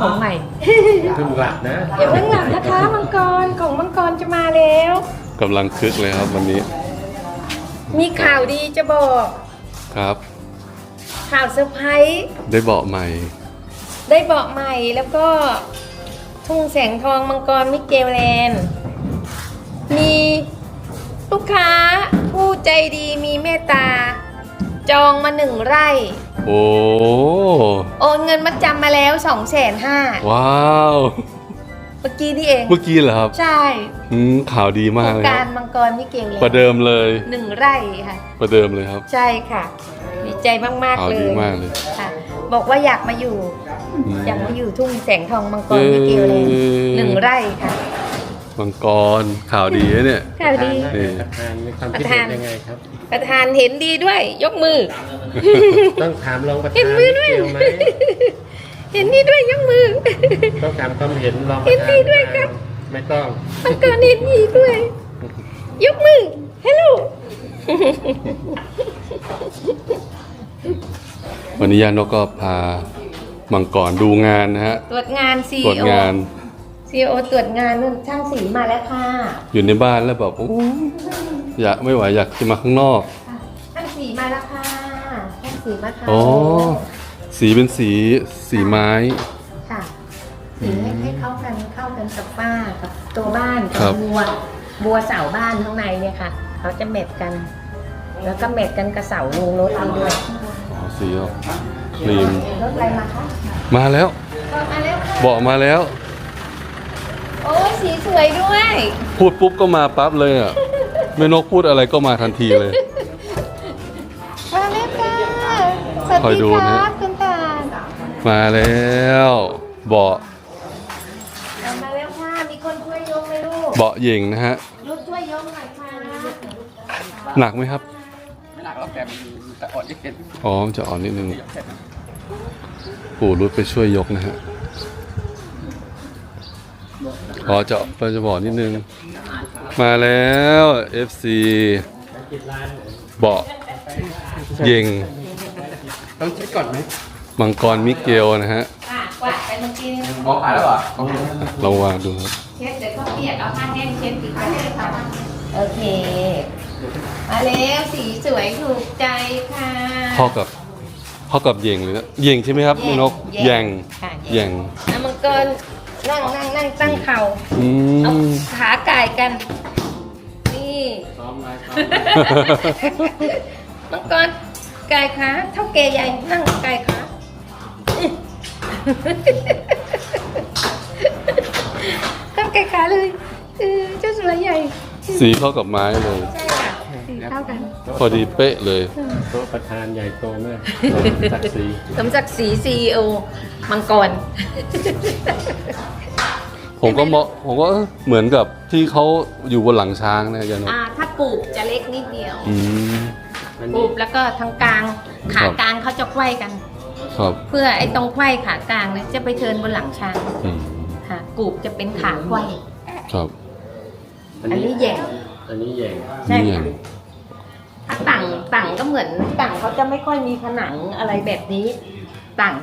ของใหม่เพิ่งหลับนะอย่าเพิ่งหลับนะคะมังกรของมังกรจะมาแล้วกำลังคึกเลยครับวันนี้ มีข่าวดีจะบอกครับ ข่าวเซอร์ไพรส์ได้เบาะใหม่ ได้เบาะใหม่แล้วก็ทุ่งแสงทองมังกรมิเกลแลนด์มีลูกค้าผู้ใจดีมีเมตตา จองมาหนึ่งไร่ โอ้โอนเงินมาจำมาแล้วสองแสนห้าว้าวเมื่อกี้นี่เอง เมื่อกี้เหรอครับใช่อืมข่าวดีโคมากรงเลยการครับมังกรมิเกลแลนประด์เดิมเลยหนึ่งไร่ค่ะ ประเดิมเลยครับ ใช่ค่ะดีใจมากข่าๆวเลดียมากเลยค่ะ บอกว่าอยากมาอยู่อืมอยากมาอยู่ทุ่งแสงทองมังกรมิเกลแลนด์เย้หนึ่งไร่ค่ะ มังกรข่าวดีนะเนี่ย ข่าวดีนี่ ประธานมีความคิดเห็นยังไงครับ ประธานเห็นดีด้วย ยกมือ ต้องถามรองประธานเห็นมือด้วย เกี่ยวไหมเห็นดีด้วยยกมือ ต้องถามความเห็นรองประเห็นธานดีด้วยครับ ไม่ต้องมังกรเห็นดีด้วย ยกมือฮัลโหลวันนี้ยานกก็พามังกรดูงานนะฮะตรวจงานซีตรวจโองาน ซีโอตรวจงานนู่นช่างสีมาแล้วค่ะอยู่ในบ้านแล้วแบบโอ้อยากไม่ไหวอยากจะมาข้างนอกช่างสีมาแล้วค่ะช่างสีมาค่ะอ๋อ สีเป็นสีสีไม้ ค่ะ สีให้ให้เข้ากันเข้ากันกับฝ้ากับตัวบ้านครักับ บัวบัวเสาบ้านข้างในเนี่ยค่ะ เขาจะแมทกัน แล้วก็แมทกันกับเสาลงรถนี้ด้วยอ๋อสีออกครีมรถอะไรมาคะมาแล้ว ก็มาแล้วค่ะเบาะมาแล้วโอ้ย สีสวยด้วย พูดปุ๊บก็มาปั๊บเลยอะแม่นกพูดอะไรก็มาทันทีเลย มาแล้วค่ะสวัสคอยดีดูคนะรับคุณตาลมาแล้วเบาะเอามาแล้วค่ะ มีคนช่วยยกไหมลูกเบาะเหย่งนะฮะลูกช่วยยกหน่อยค่ะหนักไหมครับ ไม่หนักหรอกแต่มันแต่อ่อนนิดเดียวอ๋อมันจะอ่อนนิดนึงปู่รุดไปช่วยยกนะฮะ อ๋อจะไปจะบอกนิดนึง มาแล้ว FC เบาะเย่งต้องเช็คก่อนไหมมังกรมิเกลนะฮะอะกวาดไปเมื่อกี้นี่มองผ่านแล้วเหรอลองวางดูครับเช็ดเดี๋ยวเขาเปียกเอาผ้าแห้งเช็ดอีกครั้งเลยค่ะโอเค มาแล้วสีสวยถูกใจค่ะเข้ากับเข้ากับเย่งเลยนะเย่งใช่ไหมครับแม่นกแย่งค่ะแย่งน้ำมังกร นั่งนั่งนั่งตั้งเข่าอืเอาม ขาก่ายกัน นี่ซ้อมไว้ซ้อมมังกรกายขาเท่าแกใหญ่นั่งกายขาตั้งกายขาเลยเออเจ้าสวยใหญ่ สีเข้ากับไม้เลย ใช่ ค่ะสีเท่ากันพอดีเป๊ะเลย โต๊ะประธานใหญ่โตมากศักดิ์ศรีสมศักดิ์ศรีซีโอมังกร ผมก็มองผมก็เอ้อเหมือนกับที่เขาอยู่บนหลังช้างนะยานกอ่า ถ้าปลูกจะเล็กนิดเดียว อืมอันปลูนี้กแล้วก็ทางกลางขาครับกลางเขาจะไขว้กัน ครับเพื่อไอ้ตรงไขว้ขากลางเนี่ยจะไปเทินบนหลังช้างอืมค่ะกลูบจะเป็นขาไขว้ครับ อันอันนี้นี้แหย่อันนี้ใหญ่ใช่นี่ค่ะถ้า ต่างต่างก็เหมือนต่างเขาจะไม่ค่อยมีผนังอะไรแบบนี้ต่าง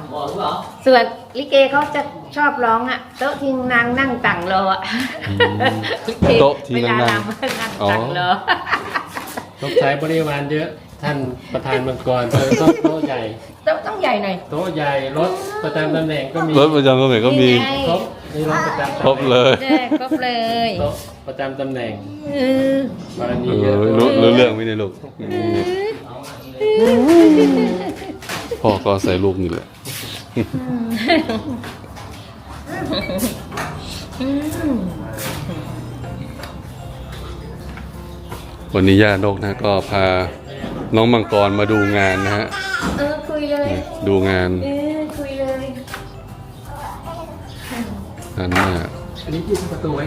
ส่วนลิเกเขาจะชอบร้องอะโต๊ะทิงนางนั่งต่างรออะลิเกโต๊ะที่เวลานั่งรำนั่งอ๋อต่างรอต้องใช้บริวารเยอะ ท่านประธานมังกรเออต้องโต๊ะใหญ่โต๊ะต้องใหญ่หน่อยโต๊ะใหญ่รถประจำตำแหน่งก็มีรถประจำตำแหน่งก็มีนี่ไงครบนี่รถประจำตำแหน่งครบเลยใช่ครบเลยโต๊ะประจำตำแหน่งเออกรณีเอเยออะรู้รู้เรื่องไหมเนี่ได้ลูกอืมพ่อก็ใส่ลูกนี่แหละอืมวันนี้ย่านกนะก็พา น้องมังกรมาดูงานนะฮะเออคุยเลยดูงานเออคุยเลยงานหน้าอันนี้ที่ประตูไว้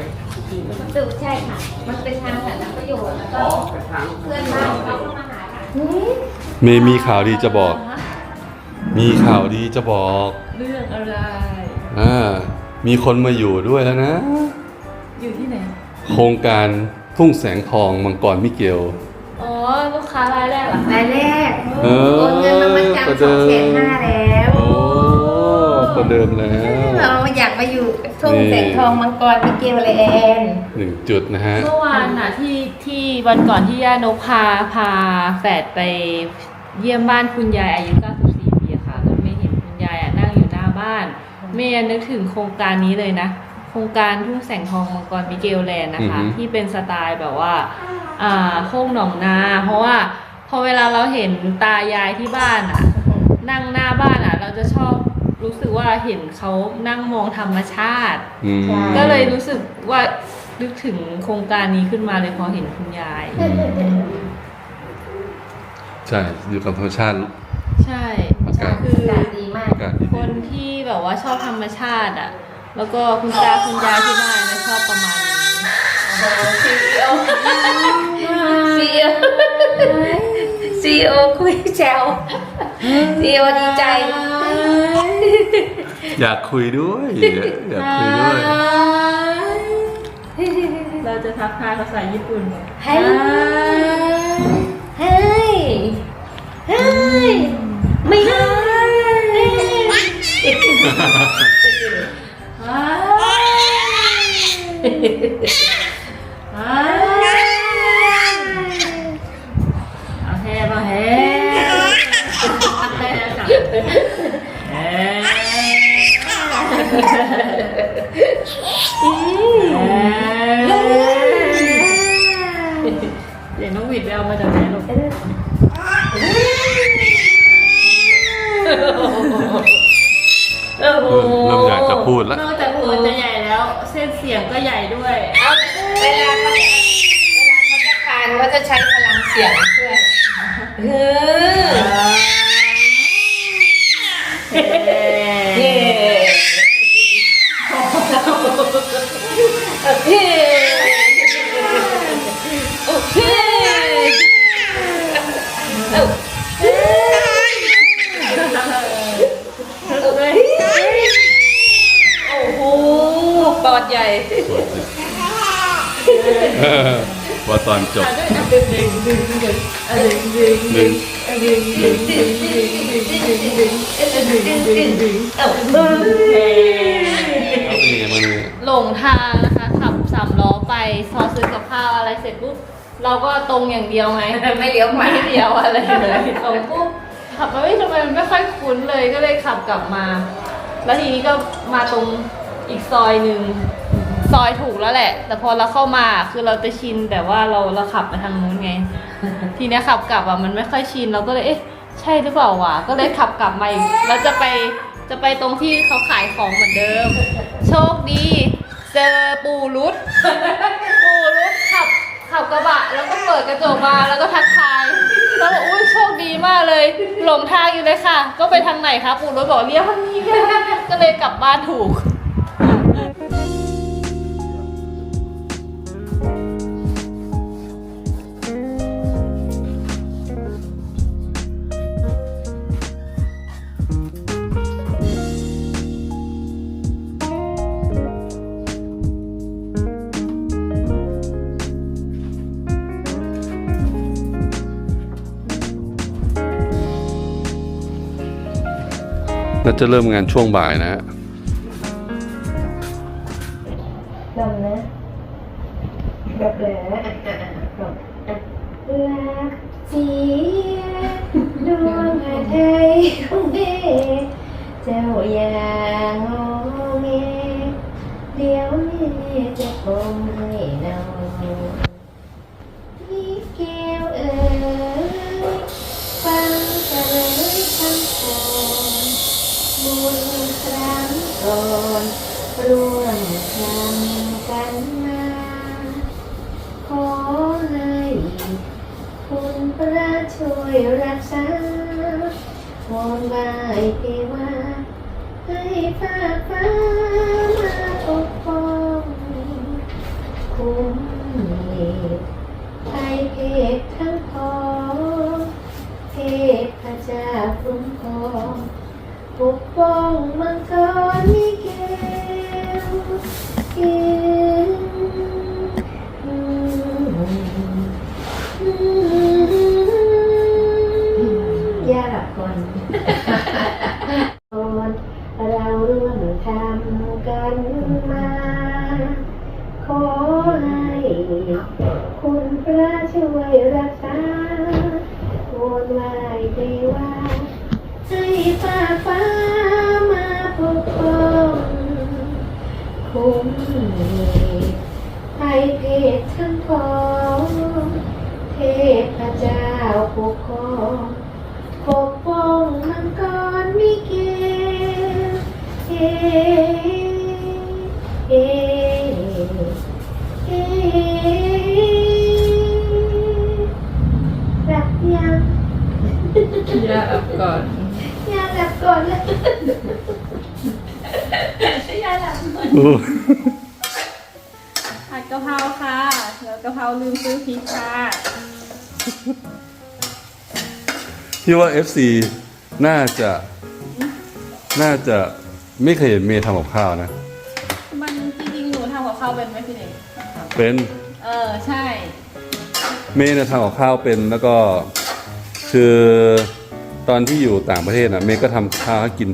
สุใช่ค่ะ มันเป็นทางสาธารณประโยชน์แล้วก็เป็นทางเพื่อนบ้านเขาก็มาหาค่ะหืมเมย์มีข่าวดีจะบอก มีข่าวดีจะบอก เรื่องอะไรอ่ามีคนมาอยู่ด้วยแล้วนะ อยู่ที่ไหน โครงการทุ่งแสงทองมังกรมิเกลอ๋อลูก ค้ารายแรกเหรอรายแรกเออโอนเงินมาประประจำเดิสองมแสนห้าแล้วโอ้ประเดิมแล้วเราอยากมาอยู่ทุ่งแสงทองมังกรมิเกลแลนด์หนึ่งจุดนะฮะเมื่อวานน่ะที่ที่วันก่อนที่ย่านกพาพาแฝดไปเยี่ยมบ้านคุณยายอายุ 94 ปีอะค่ะก็ไม่เห็นคุณยายอะนั่งอยู่หน้าบ้านเมย์นึกถึงโครงการนี้เลยนะ โครงการทุ่งแสงทองมังกรมิเกลแลนด์นะคะอือฮึที่เป็นสไตล์แบบว่าอ่า โค้งหนองนา เพราะว่าพอเวลาเราเห็นตายายที่บ้านอะ นั่งหน้าบ้านอะ เราจะชอบรู้สึกว่าเห็นเขานั่งมองธรรมชาติ อืม ก็เลยรู้สึกว่านึกถึงโครงการนี้ขึ้นมาเลยพอเห็นคุณยาย ใช่อยู่กับธรรมชาติ ใช่ อากาศ คืออากาศดีมาก อากาศดีคนที่แบบว่าชอบธรรมชาติอะ แล้วก็คุณตาคุณยายที่บ้านนะชอบประมาณนี้ ซีโอซีโอคุยแซวซีโอดีใจ อยากคุยด้วย อยากคุยด้วย เราจะทักทายภาษาญี่ปุ่นเฮ้ยเฮ้ยเฮ้ยไม่ได้ เอาแฮมาแฮแฮค่ะแฮเดี๋ยวน้องวิดไปเอามาจากไหนลูกโอ้โหเริ่มอยากจะพูดแล้วนอกจากตัวจะใหญ่แล้ว เส้นเสียงก็ใหญ่ด้วย เวลา จะใช้พลังเสียงช่วยเออ เอ้าเออเอาเป็นยังไงบ้างเนี่ยหลงทางนะคะขับสามล้อไปซอซื้อกับข้าวอะไรเสร็จปุ๊บเราก็ตรงอย่างเดียวไงไม่เลี้ยวขวาไม่เดียวอะไรเลยตรงปุ๊บขับมาไม่ทำไมมันไม่ค่อยคุ้นเลยก็เลยขับกลับมา แล้วทีนี้ก็มาตรงอีกซอยหนึ่งซอยถูกแล้วแหละ แต่พอเราเข้ามาคือเราจะชินแต่ว่าเราเราขับมาทางนู้นไง ทีเนี้ยขับกลับอะมันไม่ค่อยชินเราก็เลยเอ๊ะใช่หรือเปล่าวะก็เลยขับกลับมาอีกแล้วจะไปจะไปตรงที่เขาขายของเหมือนเดิม โชคดีเจอปูรุดปูรุดขับขับกระบะแล้วก็เปิดกระจกมาแล้วก็ทักทายแล้วบอกอุ้ยโชคดีมากเลยหลงทางอยู่เลยค่ะ ก็ไปทางไหนคะปูรุดบอกเลี้ยวทางนี้ก็เลยกลับบ้านถูก น่าจะเริ่มงานช่วงบ่ายนะฮะลองนะแบบแหละอะอะอะลองอะรักเสียดวงหาไทยของเมเจ้าอย่างงอแงเดี๋ยวแม่จะคงให้นอน ครั้งก่อนร่วมทำกันมา ขอให้คุณพระช่วยรักษาวอนบายเทวาให้ฟ้าฟ้ามาปกป้องคุ้มเหตุภัยเพศ ปกป้องมังกรมิเกลอืมอืมอืมอย่าหลับก่อนก่อนเราร่วมทวันมา ขอให้คุณพระช่วยรัก ทั้งทองเทพเจ้าปกครองปกป้องมังกรมิเกลเอเอเอรักยังอย่าอับก่อนยังหลับก่อนเลยยังหลับก่อน โอ้ ผัดกะเพราค่ะแล้ว กะเพราลืมซื้อพริกค่ะพี่ว่า FC น่าจะ น่าจะไม่เคยเห็นเมย์ทำกับข้าวนะ มันจริงๆหนูทำกับข้าวเป็นไหมพี่เด็กเป็น เออ ใช่ เมย์เนี่ยทำกับข้าวเป็นแล้วก็คือตอนที่อยู่ต่างประเทศนะเมย์ก็ทำข้าวให้กิน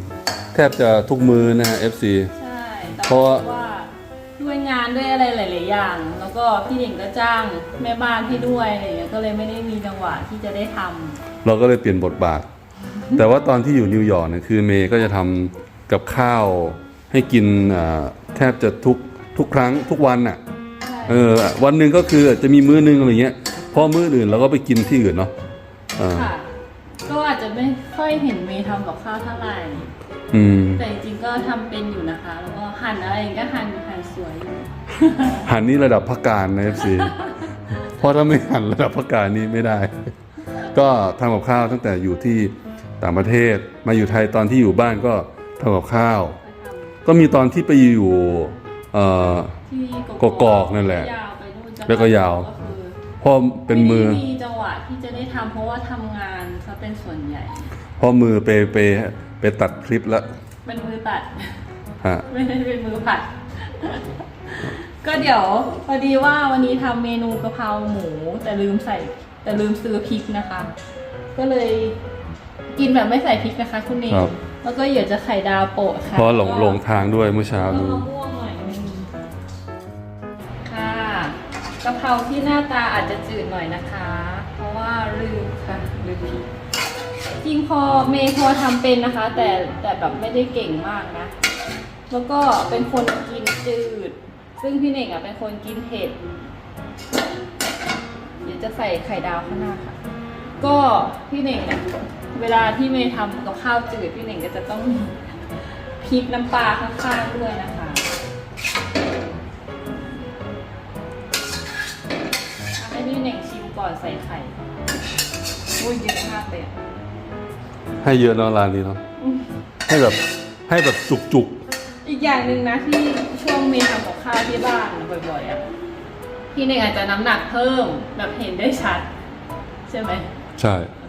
แทบจะทุกมื้อนะฮะ FC ใช่แต่เพราะว่าว่า ด้วยงานด้วยอะไรหลาย ๆ อย่าง แล้วก็พี่เด่งก็จ้างแม่บ้านให้ด้วยอะไรอย่างเงี้ยก็เลยไม่ได้มีจังหวะที่จะได้ทำเราก็เลยเปลี่ยนบทบาท แต่ว่าตอนที่อยู่นิวยอร์กเนี่ยคือเมย์ก็จะทำกับข้าวให้กินอ่าแทบจะทุกทุกครั้งทุกวันน่ะ ใช่เออวันหนึ่งก็คืออาจจะมีมื้อหนึงอะไรเงี้ยเพราะมื้ออื่นเราก็ไปกินที่อื่นเนาะอ่าค่ะ ก็อาจจะไม่ค่อยเห็นเมย์ทำกับข้าวเท่าไหร่ อืม แต่จริงๆก็ทำเป็นอยู่นะคะ แล้วก็หั่นอะไรก็หั่นหั่นสวยอยู่ หันนี่ระดับพักการนะ FC เพราะถ้าไม่หันระดับพักการนี่ไม่ได้ ก็ทำกับข้าวตั้งแต่อยู่ที่ต่างประเทศ มาอยู่ไทยตอนที่อยู่บ้านก็ทำกับข้าวไปทก็มีตอนที่ไปอยู่เอ่อำที่กกอกนั่นแหละยาวไปนู่นจังหแล้วก็ยาว ก็คือพ่อเป็นมือ ไได้มีจังหวะที่จะได้ทำเพราะว่าทำงานซะเป็นส่วนใหญ่ พ่อมือไปไป ไปตัดคลิปแล้วเป็นมือตัด ฮะไม่ได้เป็นมือผัด ก็เดี๋ยวพอดีว่าวันนี้ทำเมนูกะเพราหมู แต่ลืมใส่ แต่ลืมซื้อพริกนะคะ ก็เลยกินแบบไม่ใส่พริกนะคะคุณเองครับแล้วก็เดี๋ยวจะไข่ดาวโปะค่ะเพราะหลงหลงทางด้วยเมื่อเช้าแล้วดูก็มะม่วงหน่อยนึงค่ะกะเพราที่หน้าตาอาจจะจืดหน่อยนะคะ เพราะว่าลืมค่ะลืมพริก จริงพอเมย์พอทำเป็นนะคะ แต่แต่แบบไม่ได้เก่งมากนะ แล้วก็เป็นคนกินจืด ซึ่งพี่เน่งอะเป็นคนกินเผ็ด เดี๋ยวจะใส่ไข่ดาวข้างหน้าค่ะ ก็พี่เน่งเนี่ยเวลาที่เมย์ทำกับข้าวจืดพี่เน่งก็จะต้องมีพริกน้ำปลาข้างๆด้วยนะคะ ให้พี่เน่งชิมก่อนใส่ไข่อุ้ยเยอะมากเลยอะ ให้เยอะเนาะร้านนี้เนาะให้แบบให้แบบจุกจุกอีกอย่างหนึ่งนะที่ช่วงเมย์ทำกับข้าวที่บ้านบ่อยๆอะพี่เน่งอาจจะน้ำหนักเพิ่มแบบเห็นได้ชัด ใช่ไหมๆใช่เอ